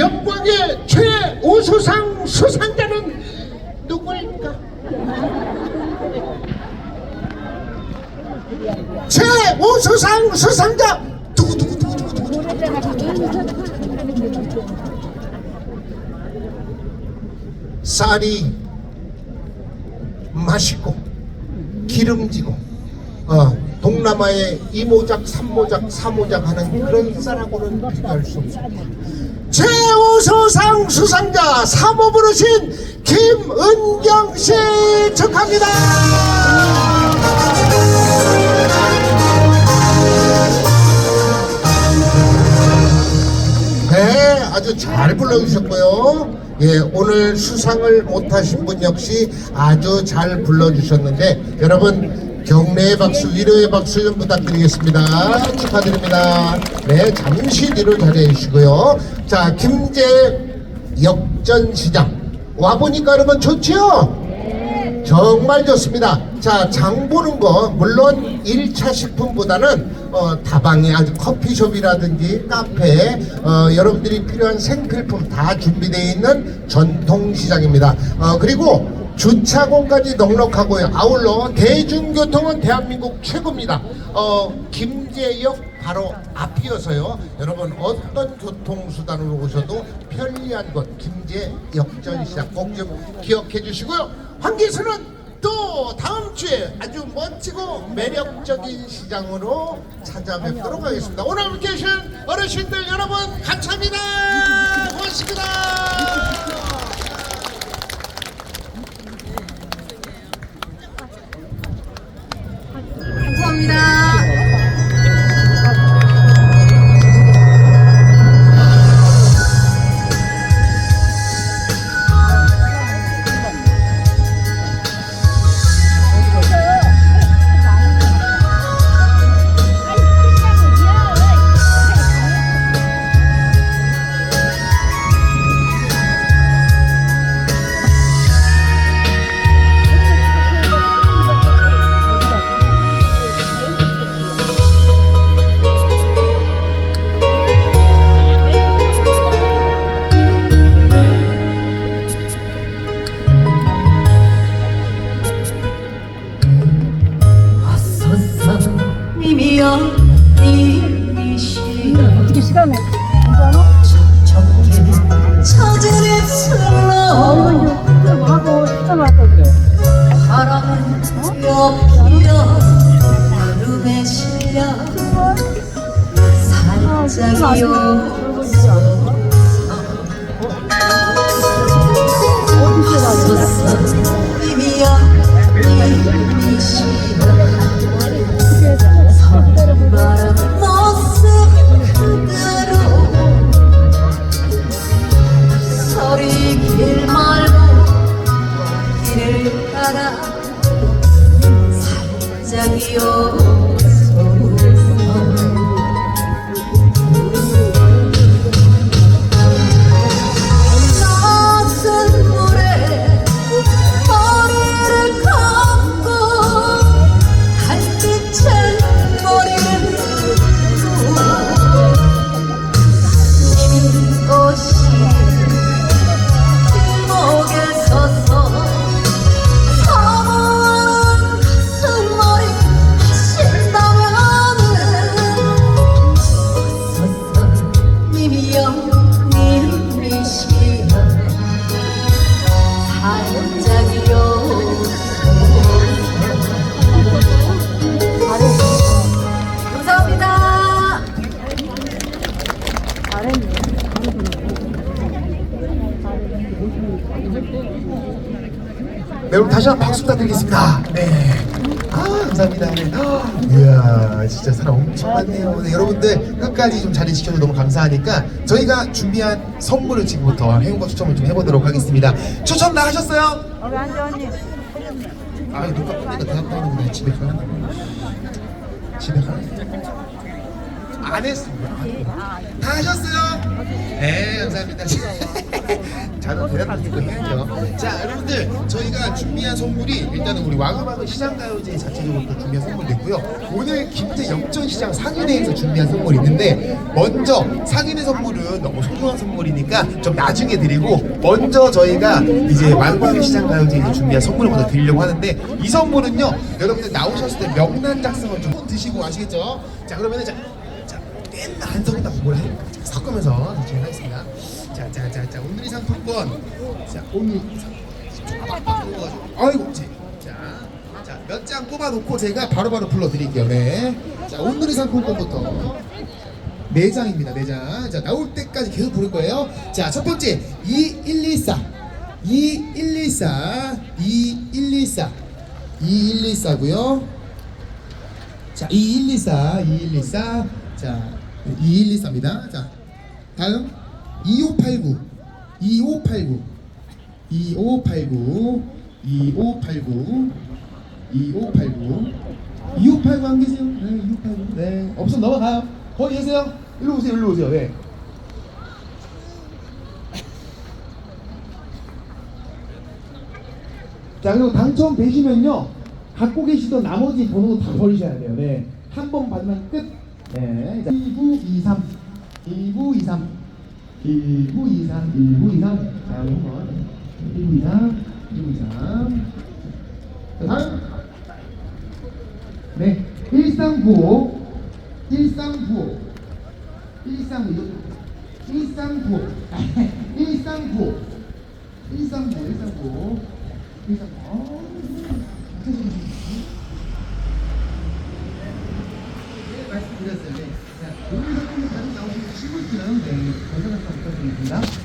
영광의 최우수상 수상자는 누구일까? 최우수상 수상자 쌀이 맛있고 기름지고 어, 동남아의 이모작, 삼모작, 사모작 하는 그런 쌀하고는 비교할 수 없습니다. 최우수상 수상자 사모부르신 김은경 씨 축하합니다. 네, 아주 잘 불러주셨고요. 예, 오늘 수상을 못하신 분 역시 아주 잘 불러주셨는데 여러분 경례의 박수, 위로의 박수 좀 부탁드리겠습니다. 축하드립니다. 네, 잠시 뒤로 자리해 주시고요. 자, 김제 역전시장 와보니까 여러분 좋지요? 정말 좋습니다. 자, 장 보는 거, 물론 1차 식품보다는 어, 다방에 아주 커피숍이라든지 카페, 어, 여러분들이 필요한 생필품 다 준비되어 있는 전통시장입니다. 어, 그리고 주차공까지 넉넉하고요. 아울러 대중교통은 대한민국 최고입니다. 어, 김제역 바로 앞이어서요. 여러분 어떤 교통수단으로 오셔도 편리한 곳 김제 역전시장 꼭 좀 기억해 주시고요. 환기수는 또 다음 주에 아주 멋지고 매력적인 시장으로 찾아뵙도록 하겠습니다. 오늘 함께 계신 어르신들 여러분 감사합니다. 고맙습니다. 어떻게 시간을 괜찮아? 적게 젖은 입술로 하고 시간할 거지. 바람은 뛰어피어 구름에 실려 살짝이요 왔었어 님이여 님이시여 살 네, 여러분 다시 한번 박수 부탁드리겠습니다. 네. 아, 감사합니다. 네. 이야, 진짜 사람 엄청 많네요. 네, 여러분들 끝까지 좀 자리 지켜줘서 너무 감사하니까 저희가 준비한 선물을 지금부터 행운과 추첨을 좀 해보도록 하겠습니다. 추첨 다 하셨어요? 우리 언니. 아, 누가 보니까 대학 다니는데 집에 가나? 집에 가나? 안 했습니다. 다 하셨어요? 네, 감사합니다. 저는 대답 듣고 해야죠. 자, 여러분들 저희가 준비한 선물이 일단은 우리 와그마그 시장가요제 자체적으로 또 준비한 선물도 있고요. 오늘 김제 역전시장 상인회에서 준비한 선물이 있는데 먼저 상인회 선물은 너무 소중한 선물이니까 좀 나중에 드리고 먼저 저희가 이제 와그마그 시장가요제 이제 준비한 선물을 먼저 드리려고 하는데 이 선물은요 여러분들 나오셨을 때 명란 작성을 좀 드시고 아시겠죠? 자 그러면은 자, 자 맨날 한 손에다 뭘 해? 섞으면서 진행하겠습니다. 자, 자, 자, 자, 오늘의 상품권. 자, 오늘 상품권. 아이고, 자, 자, 자, 몇 장 뽑아놓고 제가 바로 바로 불러드릴게요. 네. 자, 오늘의 상품권부터. 네 장입니다. 네 장. 자, 나올 때까지 계속 부를 거예요. 자, 첫 번째 2114. 2114. 2114. 2114고요. 자, 2114, 2114. 자, 2114입니다. 자, 다음 2589, 2589, 2589, 2589, 2589, 2589 안 계세요? 네, 2589. 네, 없으면 넘어가요. 거기 계세요? 일로 오세요, 일로 오세요. 네. 자 그리고 당첨되시면요 갖고 계시던 나머지 번호 다 버리셔야 돼요 네. 한 번 받으면 끝 네, 1923 1923 1923 1923 자, 여기 한번 1923 1923 자, 다음 네, 1, 3, 9. 1, 3, 9. 1, 3, 9. 1, 3, 9. 1, 3, 9. 1, 3, 9. 1395 1395 1395 1395 1395 না